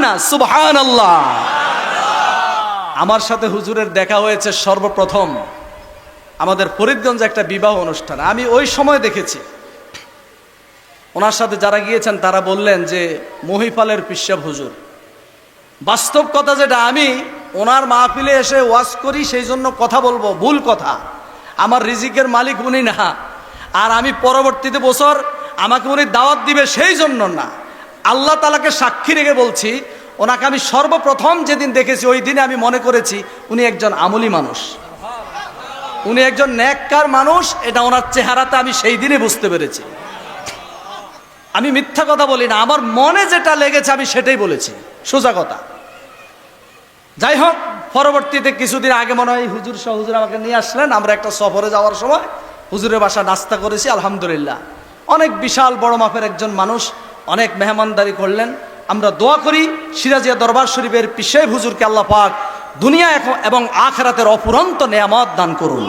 না সুবহান আল্লাহ আমার সাথে হুজুরের দেখা হয়েছে সর্বপ্রথম। আমাদের ফরিদগঞ্জে একটা বিবাহ অনুষ্ঠান। আমি ওই সময় দেখেছি। ওনার সাথে যারা গিয়েছেন, তারা বললেন যে, মহিপালের পিসাব হুজুর। বাস্তব কথা যেটা, আমি ওনার মাহফিলে এসে ওয়াজ করি, সেই জন্য কথা বলব, ভুল কথা। আমার রিজিকের মালিক উনি না। আর আমি পরবর্তীতে বছর আমাকে উনি দাওয়াত দিবে, সেই জন্য না। আল্লাহ তালাকে সাক্ষী রেখে বলছি, ওনাকে আমি সর্বপ্রথম যেদিন দেখেছি, ওই দিনে আমি মনে করেছি উনি একজন আমলি মানুষ। উনি একজন ন্যাক্কার মানুষ, এটা ওনার চেহারাতে আমি সেই দিনে বুঝতে পেরেছি। আমি মিথ্যা কথা বলি না, আমার মনে যেটা লেগেছে আমি সেটাই বলেছি, সোজা কথা। যাই হোক, পরবর্তীতে কিছুদিন আগে মনে হয় হুজুর সহ হুজুর আমাকে নিয়ে আসলেন, আমরা একটা সফরে যাওয়ার সময় হুজুরের বাসা নাস্তা করেছি, আলহামদুলিল্লাহ। অনেক বিশাল বড় মাপের একজন মানুষ অনেক মেহমানদারি করলেন। আমরা দোয়া করি সিরাজিয়া দরবার শরীফের পিসেব হুজুরকে আল্লাহ পাক দুনিয়া এখন এবং আখরাতের অপুরন্ত নেয়ামত দান করুন।